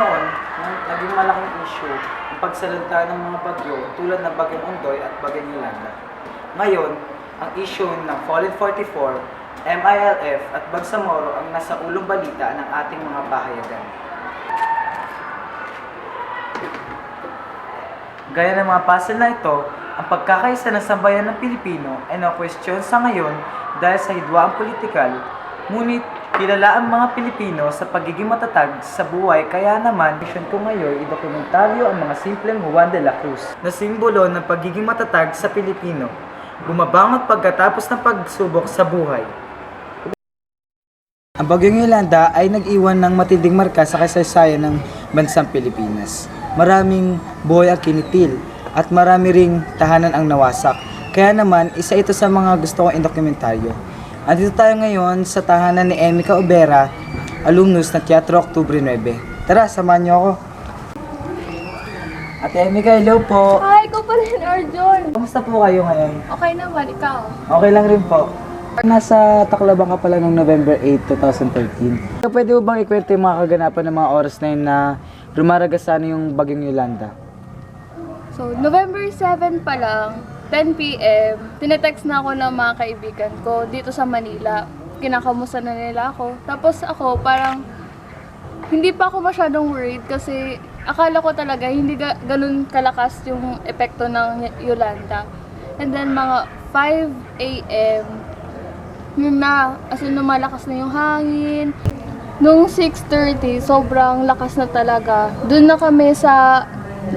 Noon, naging malaking issue ang pagsalanta ng mga bagyo tulad ng Bagyong Ondoy at Bagyong Yolanda. Ngayon, ang issue ng Fallen 44, MILF at Bagsamoro ang nasa ulong balita ng ating mga pahayagan. Gaya ng mga puzzle na ito, ang pagkakaisa ng sambayan ng Pilipino ay na-question sa ngayon dahil sa hidwaang politikal, ngunit kilala ang mga Pilipino sa pagiging matatag sa buhay kaya naman mission ko ngayon idokumentaryo ang mga simpleng Juan de la Cruz na simbolo ng pagiging matatag sa Pilipino, bumabangot pagkatapos ng pagsubok sa buhay. Ang Bagyong Yolanda ay nag-iwan ng matinding marka sa kasaysayan ng bansang Pilipinas. Maraming buhay ang kinitil at marami ring tahanan ang nawasak. Kaya naman, isa ito sa mga gusto kong indokumentaryo. Andito tayo ngayon sa tahanan ni Emika Obera, alumnus ng Teatro Oktubre 9. Tara, samahan niyo ako. Ate Emika, hello po. Hi, ikaw pa rin, Arjun. Kamusta po kayo ngayon? Okay naman, ikaw. Okay lang rin po. Nasa Tacloban ka pala noong November 8, 2013. So, pwede mo bang ikwento yung mga kaganapan ng mga oras na yun na rumaragasana yung bagyong Yolanda? So, November 7 pa lang, 10 p.m., tinetext na ako ng mga kaibigan ko dito sa Manila. Kinakamusta na nila ako. Tapos ako, parang, hindi pa ako masyadong worried kasi akala ko talaga hindi ga, ganun kalakas yung epekto ng Yolanda. And then mga 5 a.m., yun na, as in lumalakas na yung hangin. Nung 6.30, sobrang lakas na talaga. Doon na kami sa,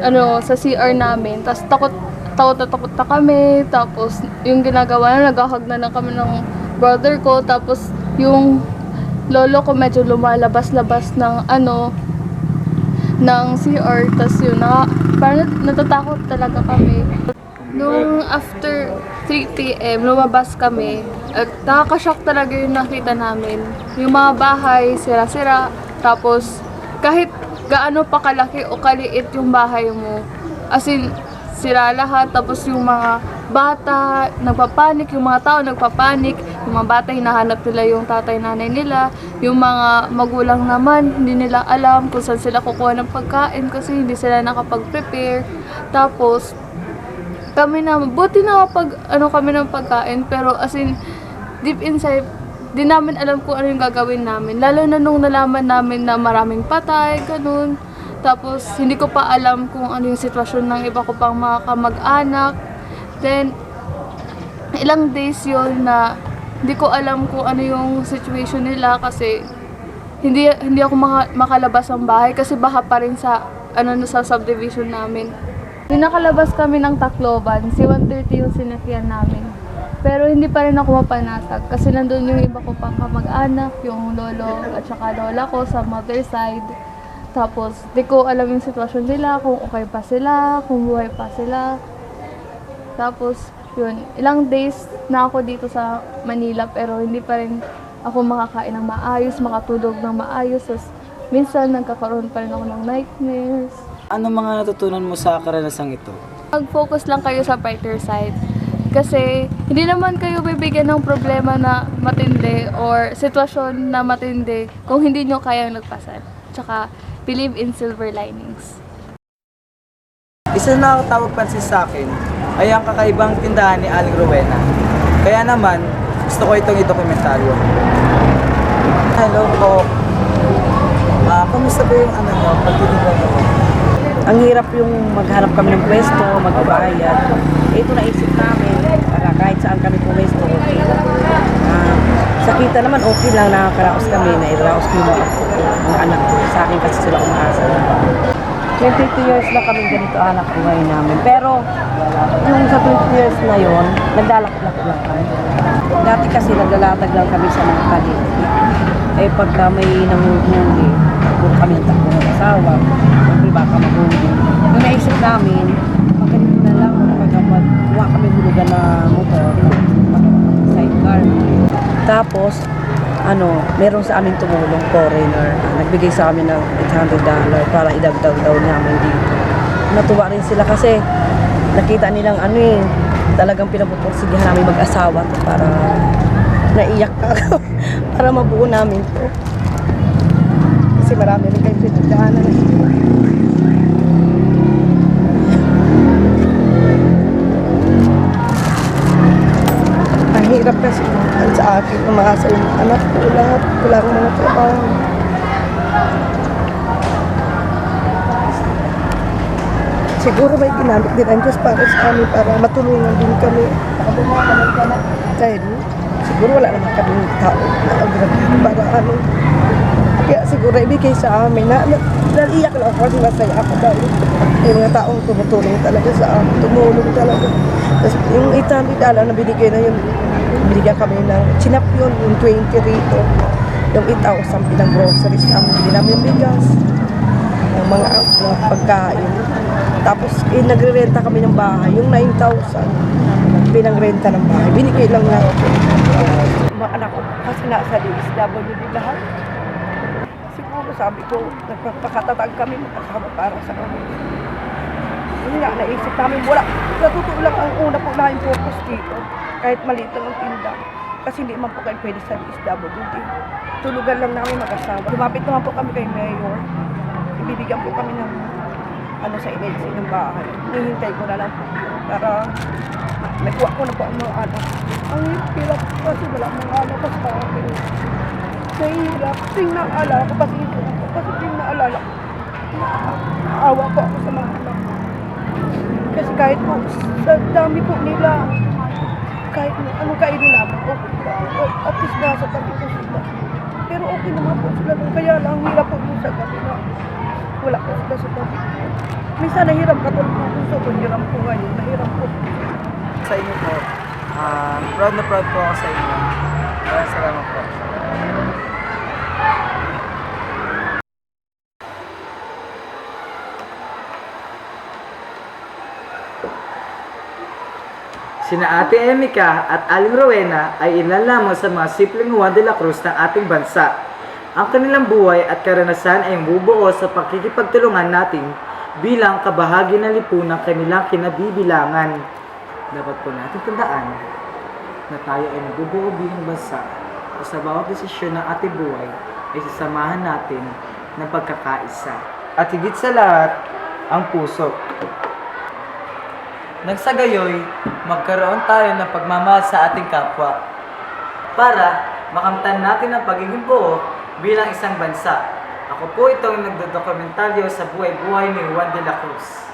ano, sa CR namin. Tapos takot, takot na takot na kami. Tapos yung ginagawa na, naghahag na lang kami ng brother ko. Tapos yung lolo ko medyo lumalabas-labas ng ano, ng CR. Tapos yun, na, parang natatakot talaga kami. Nung after 3 p.m., lumabas kami. At nakakashock talaga yung nakita namin. Yung mga bahay, sira-sira. Tapos, kahit gaano pa kalaki o kaliit yung bahay mo, as in, sira lahat. Tapos yung mga bata, nagpapanik. Yung mga tao, nagpapanik. Yung mga bata, hinahanap nila yung tatay, nanay nila. Yung mga magulang naman, hindi nila alam kung saan sila kukuha ng pagkain kasi hindi sila nakapag-prepare. Tapos, kami na, buti na pag, ano kami ng pagkain, pero as in, deep inside, di namin alam kung ano yung gagawin namin. Lalo na nung nalaman namin na maraming patay, ganun. Tapos, hindi ko pa alam kung ano yung sitwasyon ng iba ko pang mga kamag-anak. Then, ilang days yon na hindi ko alam kung ano yung situation nila kasi hindi hindi ako maka- makalabas ng bahay kasi baha pa rin sa ano sa subdivision namin. Nung nakalabas kami ng Tacloban, si 130 yung sinakyan namin. Pero hindi pa rin ako mapanatag kasi nandun yung iba ko pang kamag-anak, yung lolo at saka lola ko sa mother side. Tapos, di ko alam yung sitwasyon nila, kung okay pa sila, kung buhay pa sila. Tapos, yun, ilang days na ako dito sa Manila pero hindi pa rin ako makakain ng maayos, makatulog ng maayos. Tapos, minsan nagkakaroon pa rin ako ng nightmares. Ano mga natutunan mo sa karanasang ito? Mag-focus lang kayo sa brighter side. Kasi hindi naman kayo bibigyan ng problema na matindi or sitwasyon na matindi kung hindi nyo kayang nagpasan. Tsaka, believe in silver linings. Isa na nakatawag pansin sa akin ay ang kakaibang tindahan ni Aling Rowena. Kaya naman, gusto ko itong idokumentaryo. Hello po. Ah, kamusta ba yung ano nyo, pagtitinda nyo? Ang hirap yung maghanap kami ng pwesto, magbabayad. Ito naisip namin, para kahit saan kami pumesto, okay lang. Ah, sa kita naman, okay lang, nakakaraos kami, nairaos yung mga, mga anak ko. Sa akin kasi sila umaasa. 22 years na kami ganito anak buhay namin. Pero, yung sa 20 years na yon naglalak-lak lang kami. Dati kasi naglalatag lang kami sa mga kalit. Eh, pagka may nanguhuli, puro kami ng takbo ng asawa, siyempre baka mahuli. Yung naisip namin, pag ganito na lang, pag magkuha kami hulugan na motor, sidecar. Tapos, ano, meron sa amin tumulong foreigner. Nagbigay sa amin ng $800 para idagdag daw namin dito. Natuwa rin sila kasi nakita nilang ano eh, talagang pinapupursigihan namin mag-asawa para naiyak ako para mabuo namin to. Kasi kasi marami rin kayong pinagdaanan. eh. Ang hirap kasi sa akin, umaasa yung anak ko lahat. Wala akong mga trabaho. Siguro may ginamit din ang Diyos para sa amin, para matulungan din kami. Dahil siguro wala naman kami tao na agrabito para ano. Kaya siguro ibigay sa amin na, na naiyak lang ako kasi masaya ako dahil yung mga taong tumutulong talaga sa amin, tumulong talaga. Tapos yung 800 dollar na binigay na yun, binigyan kami ng chinap yun, yung 20 rito. Yung 8,000 bilang groceries namin, hindi namin bigas ng mga, mga pagkain. Tapos eh, nagre-renta kami ng bahay, yung 9,000 pinang-renta ng bahay. Binigay lang na mga anak ko kasi nasa DSWD lahat. Siguro sabi ko, nagpapakatatag kami magkasama para sa kami. Yun nga, naisip namin, wala, sa totoo lang ang una po na yung focus dito. Kahit maliit ang tinda. Kasi hindi man po kayo pwede sa DSWD. Tulugan lang namin mag-asawa. Lumapit naman po kami kay Mayor. Ibibigyan po kami ng ano sa NLC ng bahay. Hihintay ko na lang po para nakuha ko na po ang mga anak. Ang hirap kasi wala mga anak ko sa akin. Nahihirap. Ting naalala ko kasi kasi ting naalala ko. Naawa po ako sa mga anak ko. Kasi kahit po sa dami po nila, kahit anong kainin namin, okay lang. O, At least nasa tabi ko sila. Pero okay naman po sila. nun. Kaya lang, hirap po sa gabi na wala po sila sa tabi ko. Minsan nahirap po kung sobrang hirap po ngayon. Nahirap po. Sa inyo po, ah, proud na proud po ako sa inyo. Maraming salamat po. Sina Ate Emika at Aling Rowena ay ilan lamang sa mga simpleng Juan de la Cruz ng ating bansa. Ang kanilang buhay at karanasan ay bubuo sa pakikipagtulungan natin bilang kabahagi ng lipunang kanilang kinabibilangan. Dapat po natin tandaan na tayo ay nabubuo bilang bansa o sa bawat desisyon ng ating buhay ay sasamahan natin ng pagkakaisa. At higit sa lahat, ang puso. Nang sa gayoy, magkaroon tayo ng pagmamahal sa ating kapwa para makamtan natin ang pagiging buo bilang isang bansa. Ako po itong nagdodokumentaryo sa buhay-buhay ni Juan de la Cruz.